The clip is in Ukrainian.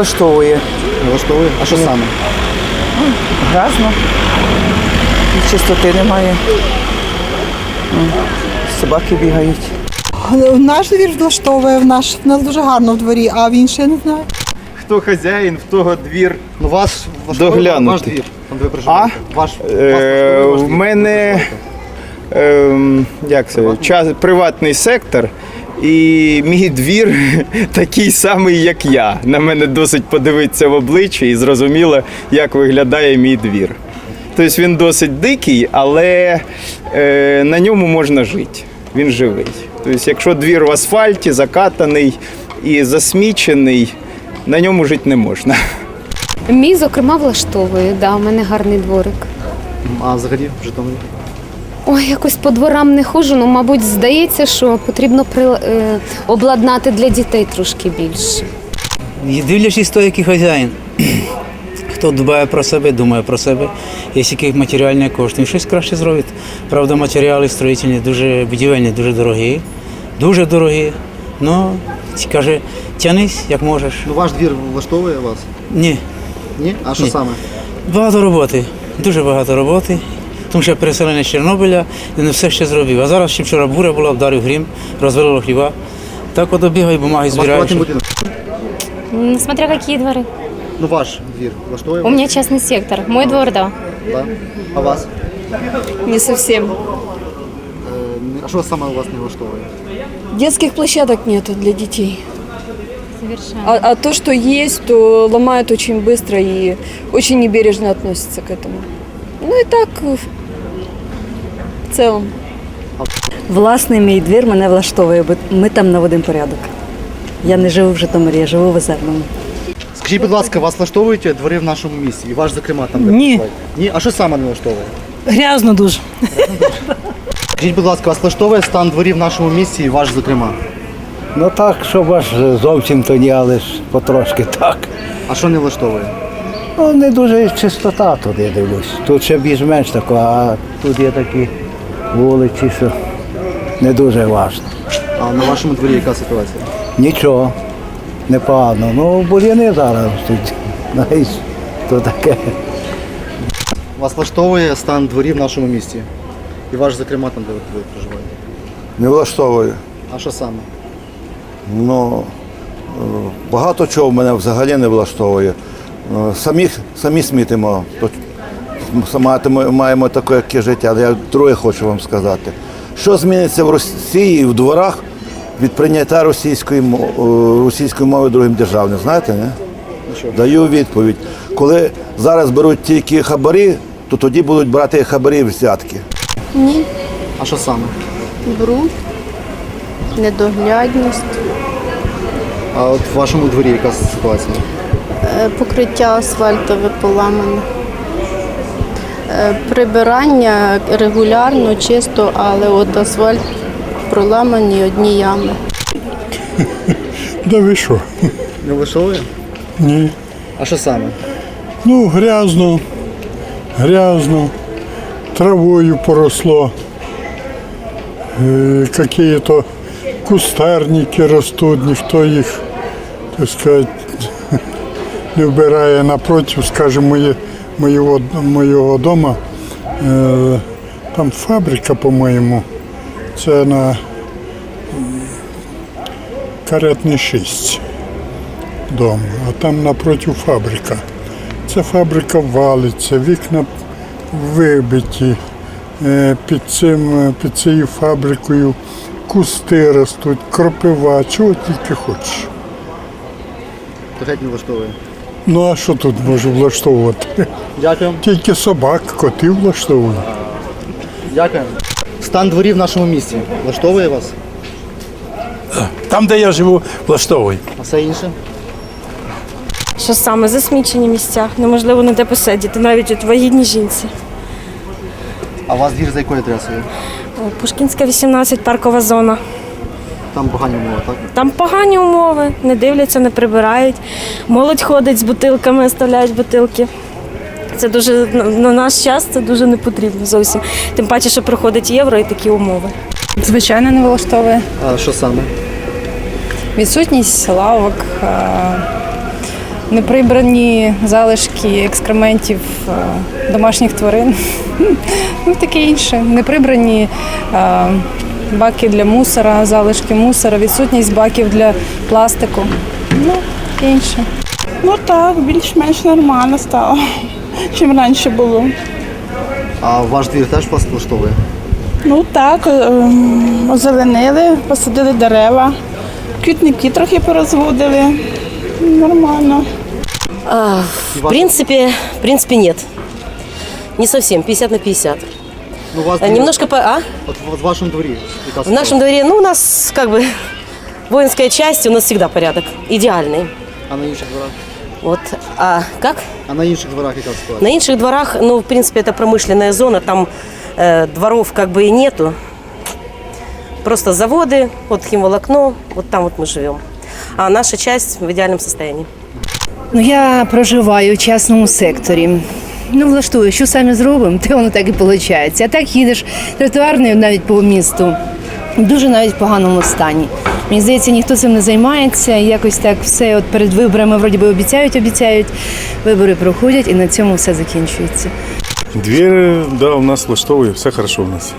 влаштовує. Влаштовує? А що саме? Грязно. І чистоти немає. Собаки бігають. Наш двір влаштовує, в наш в нас дуже гарно в дворі, а він ще не знаю. Хто хазяїн, в того двір. Ну вас Доглянути. ваш двір, там де ви проживаєте. Ваш, Е, в мене ем, як це, час, приватний сектор. І мій двір такий самий, як я. На мене досить подивитися в обличчя і зрозуміло, як виглядає мій двір. Тобто він досить дикий, але е, на ньому можна жити. Він живий. Тобто, якщо двір в асфальті, закатаний і засмічений, на ньому жити не можна. Мій, зокрема, влаштовує. Да, у мене гарний дворик. А взагалі в Житомирі? Ой, якось по дворам не ходжу, ну, мабуть, здається, що потрібно при, е, обладнати для дітей трошки більше. І дивлячись то, який хазяїн. Хто дбає про себе, думає про себе, є які матеріальні кошти, щось краще зробить. Правда, матеріали строїтельні, дуже будівельні, дуже дорогі, дуже дорогі. Ну, каже, тянись, як можеш. Ну ваш двір влаштовує вас? Ні, Ні? А що Ні. саме? багато роботи, дуже багато роботи Тому що я переселений з Чорнобиля і не все ще зробив. А зараз ще вчора буря була, вдарив грім, розвалило хліба. Так от обігаю, бумаги У вас збираю. приватний будинок? М, Смотря какие дворы. Ну ваш двір влаштовує У вас? меня частный сектор. Мой двор, да. Да? А вас? Не совсем. Е, не- А що саме у вас не влаштовує? Детских площадок нету для детей. Совершенно. А, а то, что есть, то ломают очень быстро и очень небережно относятся к этому. Ну и так в в целом. Власний мій двір мене влаштовує, бо ми там наводимо порядок. Я не живу в Житомирі, я живу в Озерному. Скажіть, будь ласка, вас влаштовують двори в нашому місті? І ваш, зокрема, там де Ні. проживаєте? Ні? А що саме не влаштовує? Грязно дуже. Скажіть, будь ласка, вас влаштовує стан дворів в нашому місті і ваш, зокрема? Ну так, щоб аж зовсім то ні, але ж потрошки так. А що не влаштовує? Ну, не дуже чистота тут, я дивлюсь. Тут ще більш-менш тако, а тут є такі вулиці, що не дуже важно. А на вашому дворі яка ситуація? Нічого, непогано. Ну, бур'яни зараз тут. Знаєш, то таке. Вас влаштовує стан дворів в нашому місті? І ваш, зокрема, там, де ви проживаєте? Не влаштовує. А що саме? Ну, е, багато чого в мене взагалі не влаштовує. Е, Самі, самі смітимо. То маємо таке яке життя, але я друге хочу вам сказати. Що зміниться в Росії в дворах від прийняття російської, е, російської мови другим державним? Знаєте, не? Даю відповідь. Коли зараз беруть тільки хабарі, то тоді будуть брати хабарі взятки. Ні. А що саме? Бруд, недоглядність, А от в вашому дворі яка ситуація? е, покриття асфальтове поламане. Е, Прибирання регулярно, чисто, але от асфальт проламані одні ями. Да ви що? Не влаштовує? Ні. А що саме? Ну, грязно, грязно, травою поросло. Е, Какие-то кустарники ростуть, ніхто їх, так сказати, не вбирає напротив, скажімо, моє, моєго, моєго дома. Е, Там фабрика, по-моєму, це на каретний 6 дом, а там напротив фабрика. Ця фабрика валиться, вікна вибиті. Е, Під, цим, е, під цією фабрикою кусти ростуть, кропива, чого тільки хочеш. Геть не влаштовує. Ну а що тут може влаштовувати? Дякую. Тільки собак, котів влаштовують. Дякую. Стан дворів в нашому місті влаштовує вас? Там, де я живу, влаштовує. А все інше? Що саме засмічені місця, неможливо ніде посидіти, навіть от вагітній жінці. А у вас двір за якою адресою? Пушкінська 18, паркова зона. Там погані умови, так? Там погані умови, не дивляться, не прибирають. Молодь ходить з бутилками, оставляють бутилки. Це дуже на- на наш час це дуже не потрібно зовсім. Тим паче, що проходить євро і такі умови. Звичайно, не влаштовує. А що саме? Відсутність лавок, неприбрані залишки екскрементів домашніх тварин. Ну, таке інше. Неприбрані баки для мусора, залишки мусора, відсутність баків для пластику. Ну, інше. Ну так, більш-менш нормально стало, чим раніше було. А ваш двір теж вас влаштовує? Ну так, ем, озеленили, посадили дерева, квітники трохи порозводили. Нормально. А, в принципе, в принципе нет. Не совсем, 50 на 50. Ну, у вас А, двір- Немножко по... А? От в вашому дворі. яка В нашем дворе, ну, у нас как бы воинская часть, у нас всегда порядок. Идеальный. А на інших дворах? Вот. А как? А на інших дворах яка ситуація? На інших дворах, ну, в принципе, это промышленная зона, там э, дворов как бы и нету. Просто заводы, вот химволокно, вот там вот мы живем. А наша часть в идеальном состоянии. Ну, я проживаю в частному секторі. Ну, влаштую, що самі зробимо, те воно так і виходить. А так їдеш тротуарною навіть по місту, дуже навіть в поганому стані. Мені здається, ніхто цим не займається. Якось так все от перед виборами вроді би обіцяють, обіцяють. Вибори проходять і на цьому все закінчується. Двір, да, у нас влаштовує, все хорошо у нас.